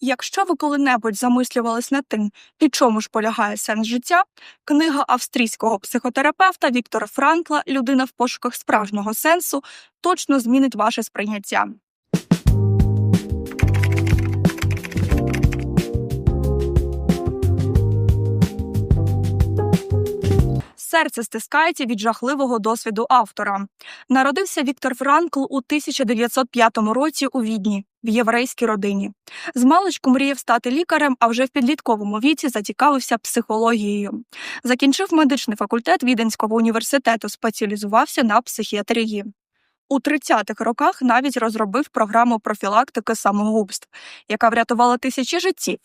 Якщо ви коли-небудь замислювались над тим, під чому ж полягає сенс життя, книга австрійського психотерапевта Віктора Франкла Людина в пошуках справжнього сенсу точно змінить ваше сприйняття. Серце стискається від жахливого досвіду автора. Народився Віктор Франкл у 1905 році у Відні в єврейській родині. Змалечку мріяв стати лікарем, а вже в підлітковому віці зацікавився психологією. Закінчив медичний факультет Віденського університету, спеціалізувався на психіатрії. У 30-х роках навіть розробив програму профілактики самогубств, яка врятувала тисячі життів.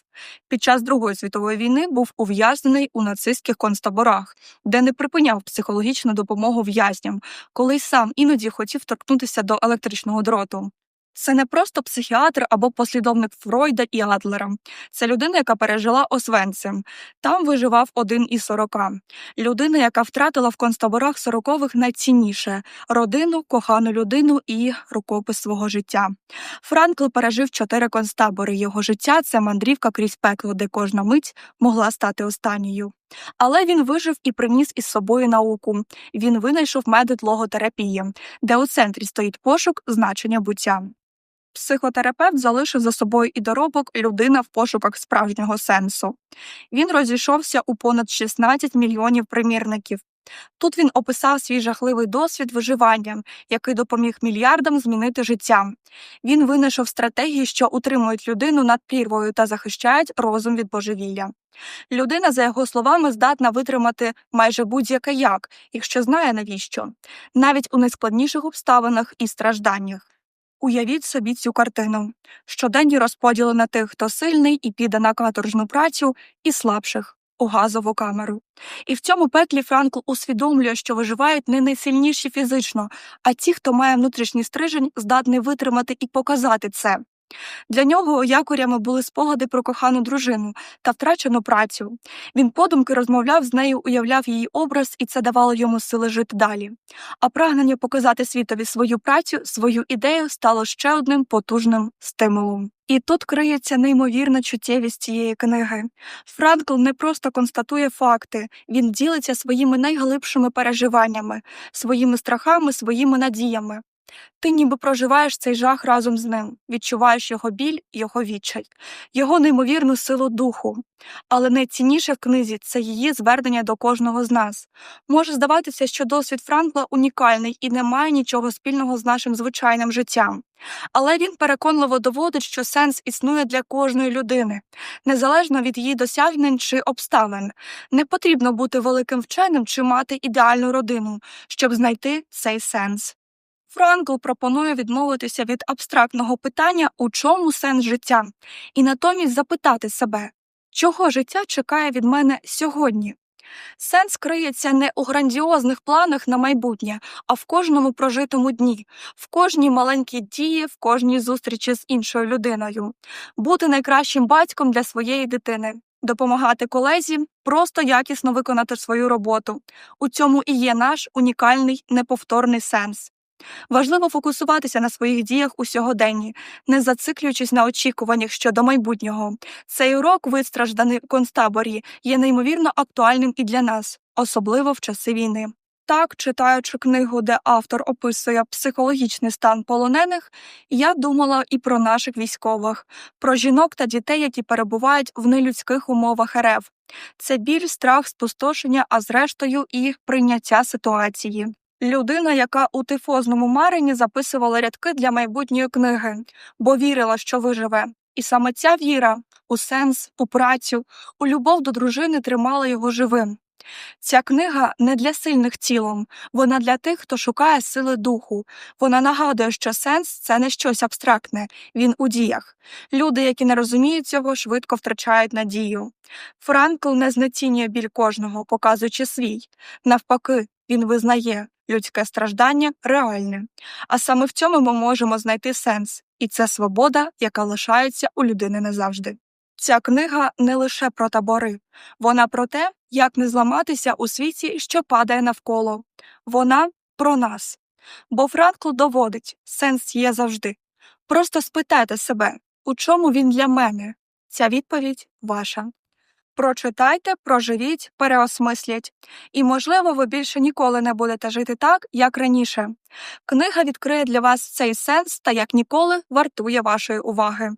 Під час Другої світової війни був ув'язнений у нацистських концтаборах, де не припиняв психологічну допомогу в'язням, коли й сам іноді хотів торкнутися до електричного дроту. Це не просто психіатр або послідовник Фройда і Адлера. Це людина, яка пережила Освенцим. Там виживав один із сорока. Людина, яка втратила в концтаборах сорокових найцінніше родину, кохану людину і рукопис свого життя. Франкл пережив чотири концтабори. Його життя це мандрівка крізь пекло, де кожна мить могла стати останньою. Але він вижив і приніс із собою науку. Він винайшов метод логотерапії, де у центрі стоїть пошук значення буття. Психотерапевт залишив за собою і доробок людина в пошуках справжнього сенсу. Він розійшовся у понад 16 мільйонів примірників. Тут він описав свій жахливий досвід виживання, який допоміг мільярдам змінити життя. Він винайшов стратегії, що утримують людину над прірвою та захищають розум від божевілля. Людина, за його словами, здатна витримати майже будь-яке як, якщо знає навіщо, навіть у найскладніших обставинах і стражданнях. Уявіть собі цю картину щоденні розподіли на тих, хто сильний і піде на каторжну працю, і слабших у газову камеру. І в цьому пеклі Франкл усвідомлює, що виживають не найсильніші фізично, а ті, хто має внутрішній стрижень, здатний витримати і показати це. Для нього якорями були спогади про кохану дружину та втрачену працю. Він подумки розмовляв з нею, уявляв її образ, і це давало йому сили жити далі. А прагнення показати світові свою працю, свою ідею стало ще одним потужним стимулом. І тут криється неймовірна чуттєвість цієї книги. Франкл не просто констатує факти, він ділиться своїми найглибшими переживаннями, своїми страхами, своїми надіями. Ти ніби проживаєш цей жах разом з ним, відчуваєш його біль, його відчай, його неймовірну силу духу. Але найцінніше в книзі це її звернення до кожного з нас. Може здаватися, що досвід Франкла унікальний і не має нічого спільного з нашим звичайним життям. Але він переконливо доводить, що сенс існує для кожної людини, незалежно від її досягнень чи обставин. Не потрібно бути великим вченим чи мати ідеальну родину, щоб знайти цей сенс. Франкл пропонує відмовитися від абстрактного питання, у чому сенс життя, і натомість запитати себе, чого життя чекає від мене сьогодні. Сенс криється не у грандіозних планах на майбутнє, а в кожному прожитому дні, в кожній маленькій дії, в кожній зустрічі з іншою людиною, бути найкращим батьком для своєї дитини, допомагати колезі, просто якісно виконати свою роботу. У цьому і є наш унікальний неповторний сенс. Важливо фокусуватися на своїх діях у сьогоденні, не зациклюючись на очікуваннях щодо майбутнього. Цей урок, вистражданий в концтаборі, є неймовірно актуальним і для нас, особливо в часи війни. Так, читаючи книгу, де автор описує психологічний стан полонених, я думала і про наших військових, про жінок та дітей, які перебувають в нелюдських умовах РФ. Це біль, страх, спустошення, а зрештою і прийняття ситуації. Людина, яка у тифозному марені записувала рядки для майбутньої книги, бо вірила, що виживе. І саме ця віра у сенс, у працю, у любов до дружини тримала його живим. Ця книга не для сильних тілом, вона для тих, хто шукає сили духу. Вона нагадує, що сенс це не щось абстрактне, він у діях. Люди, які не розуміють цього, швидко втрачають надію. Франкл не знецінює біль кожного, показуючи свій. Навпаки, він визнає, людське страждання реальне. А саме в цьому ми можемо знайти сенс, і це свобода, яка лишається у людини назавжди. Ця книга не лише про табори, вона про те, як не зламатися у світі, що падає навколо. Вона про нас. Бо Франкл доводить, сенс є завжди. Просто спитайте себе, у чому він для мене, Ця відповідь ваша. Прочитайте, проживіть, переосмисліть. І, можливо, ви більше ніколи не будете жити так, як раніше. Книга відкриє для вас цей сенс та як ніколи вартує вашої уваги.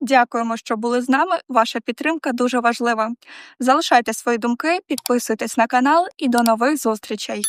Дякуємо, що були з нами. Ваша підтримка дуже важлива. Залишайте свої думки, підписуйтесь на канал і до нових зустрічей.